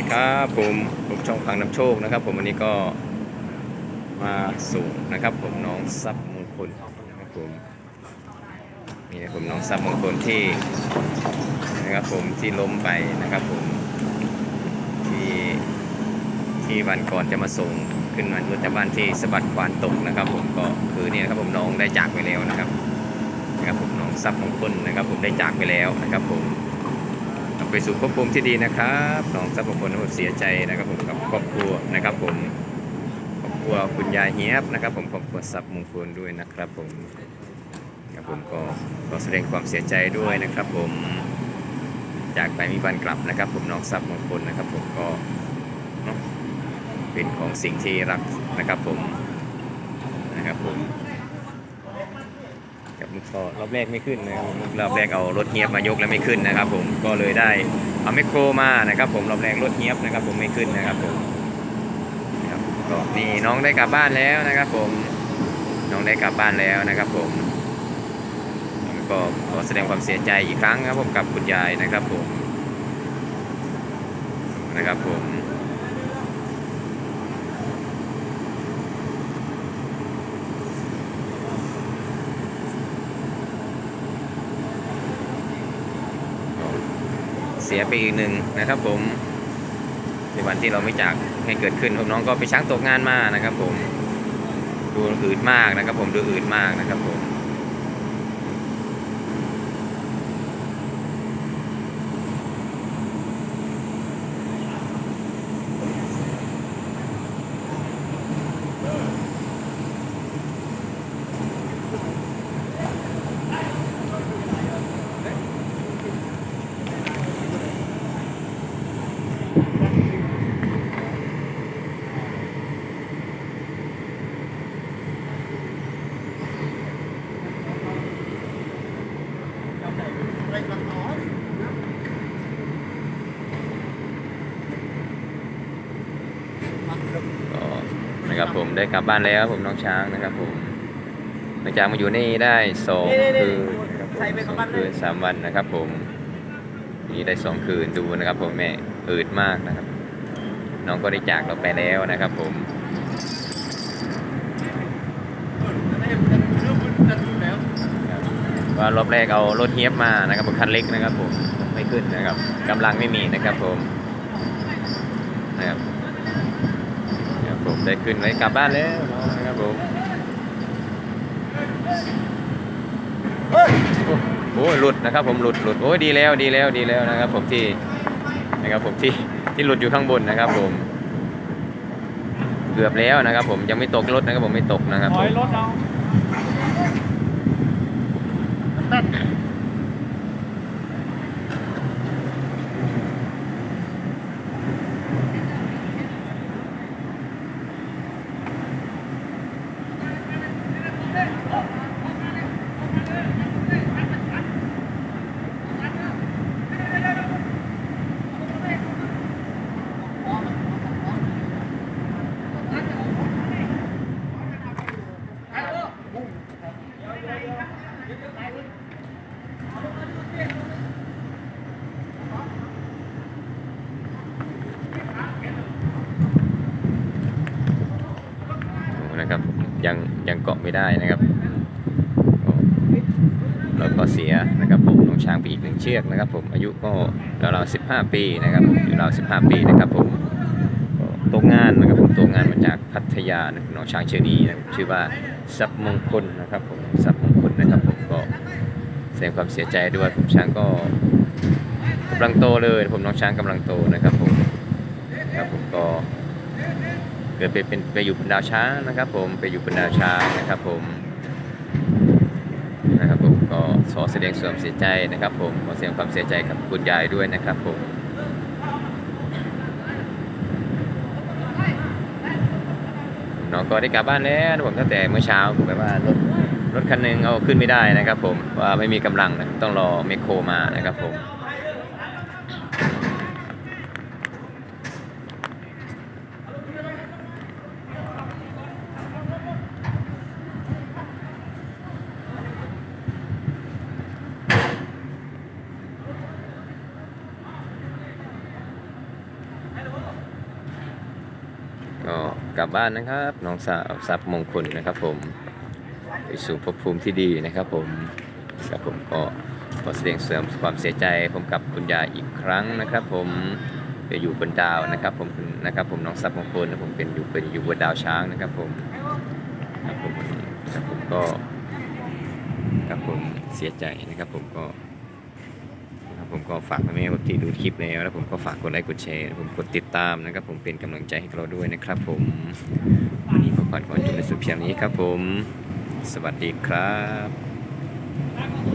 ดีครับผมผมช่องพังน้ำโชคนะครับ ผมวันนี้ก็มาส่งนะครับ ผมน้องทรัพย์มงคลนะครับผมนี่นะผมน้องทรัพย์มงคลที่นะครับ ผมที่ล้มไปนะครับ ผมที่ที่วันก่อนจะมาส่งขึ้นมารถจากบ้านที่สะบัดควานตกนะครับ ผมก็คือเนี่ยนะครับผมน้องได้จากไปแล้วนะครับนะครับ ผมน้องทรัพย์มงคลนะครับ ผมได้จากไปแล้วนะครับ ผม ไปสู่ภพภูมิที่ดีนะครับน้องทรัพย์มงคลนะครับเสียใจนะครับผมกับครอบครัวนะครับผมครอบครัวคุณยายเฮียบนะครับ ผมครอบครัวทรัพย์มงคลด้วยนะครับผมครับผมก็ขอแสดงความเสียใจด้วยนะครับ ผมจากไปมีวันกลับนะครับ ผมน้องทรัพมงคลนะครับ ผมก็เป็นของสิ่งที่รักนะครับผมนะครับผม ครับก็รอบแรกไม่ขึ้นนะครับผมรอบแรกเอารถเฮียบมายกแล้วไม่ขึ้นนะครับ ผมก็เลยได้เอาไมคโครมานะครับ ผมรอบแรกรถเฮียบนะครับ ผมไม่ขึ้นนะครับผมครับก็นี่น้องได้กลับบ้านแล้วนะครับ ผมน้องได้กลับบ้านแล้วนะครับ ผมก็ขอแสดงความเสียใจอีกครั้งครับผมกับคุณยายนะครับ ผมนะครับผม เสียไปอีกหนึ่งนะครับ ผมในวันที่เราไม่จากให้เกิดขึ้นผมน้องก็ไปช้างตกงานมานะครับ ผมดูอืดมากนะครับ ผมดูอืดมากนะครับ ผม ก็นะครับผมได้กลับบ้านแล้วผมน้องช้างนะครับผมหลังจากมาอยู่นี่ได้สองคืนนะครับผมสองคืนสามวันนะครับ ผมนี่ได้สองคืนดูนะครับ ผมแม่อืดมากนะครับ น้องก็ได้จากเราไปแล้วนะครับ ผมว่ารอบแรกเอารถเฮียบมานะครับผมคันเล็กนะครับ ผมไม่ขึ้นนะครับกำลังไม่มีนะครับ ผมนะครับครับผม ได้ขึ้นไว้กลับบ้านแล้วนะครับผมโอ้โหหลุดนะครับผมหลุดหลุดโอ้ยดีแล้วดีแล้วดีแล้วนะครับ ผมที่นะครับผมที่ที่หลุดอยู่ข้างบนนะครับ ผม เกือบแล้วนะครับ ผมยังไม่ตกรถนะครับผมไม่ตกนะครับถผอยมรถเอา Oh! ยังยังเกาะไม่ได้นะครับก็แล้วก็เสียนะครับผมน้องช้างไปอีกหนึ่งเชือกนะครับ ผมอายุก็ราวๆสิบห้าปีนะครับผมอยู่ราวสิบห้าปีนะครับผมก็ตกงานนะครับผมตกงานมาจากพัทยาน้องช้างเชอรีนะชื่อว่าทรัพย์มงคลนะครับผมทรัพย์มงคลนะครับผมก็แสดงความเสียใจด้วยผมช้างก็กำลังโตเลยผมน้องช้างกำลังโตนะครับผมครับผมก็ เกิดไปเป็นไปอยู่บนดาวช้างนะครับ ผมไปอยู่บนดาวช้างนะครับ ผมนะครับผมก็ขอแสดงความเสียใจนะครับ ผมขอแสดงความเสียใจกับคุณยายด้วยนะครับ ผมน้องก็ได้กลับบ้านแล้วผมตั้งแต่เมื่อเช้าผมแบบว่ารถรถคันหนึงเอาขึ้นไม่ได้นะครับ ผมว่าไม่มีกำลังนะต้องรอเมคโครมานะครับ ผม กลับบ้านนะครับ น้องสาวทรัพย์มงคลนะครับ ผมไปสู่ภพภูมิที่ดีนะครับ ผมครับผมก็ขอแสดงเสริมความเสียใจผมกับคุณยายอีกครั้งนะครับ ผมไปอยู่บนดาวนะครับ ผมนะครับ ผมน้องทรัพย์มงคลนะผมเป็นอยู่เป็นอยู่บนดาวช้างนะครับ ผมครับผมครับผมก็ครับผมเสียใจนะครับ ผมก็ ผมก็ฝากพ่อแม่ๆที่ดูคลิปแล้วแล้วผมก็ฝากกดไลค์กดแชร์ผมกดติดตามนะครับ ผมเป็นกำลังใจให้เราด้วยนะครับ ผมวันนี้ขอขอจบในสุดเพียงนี้ครับ ผม สวัสดีครับ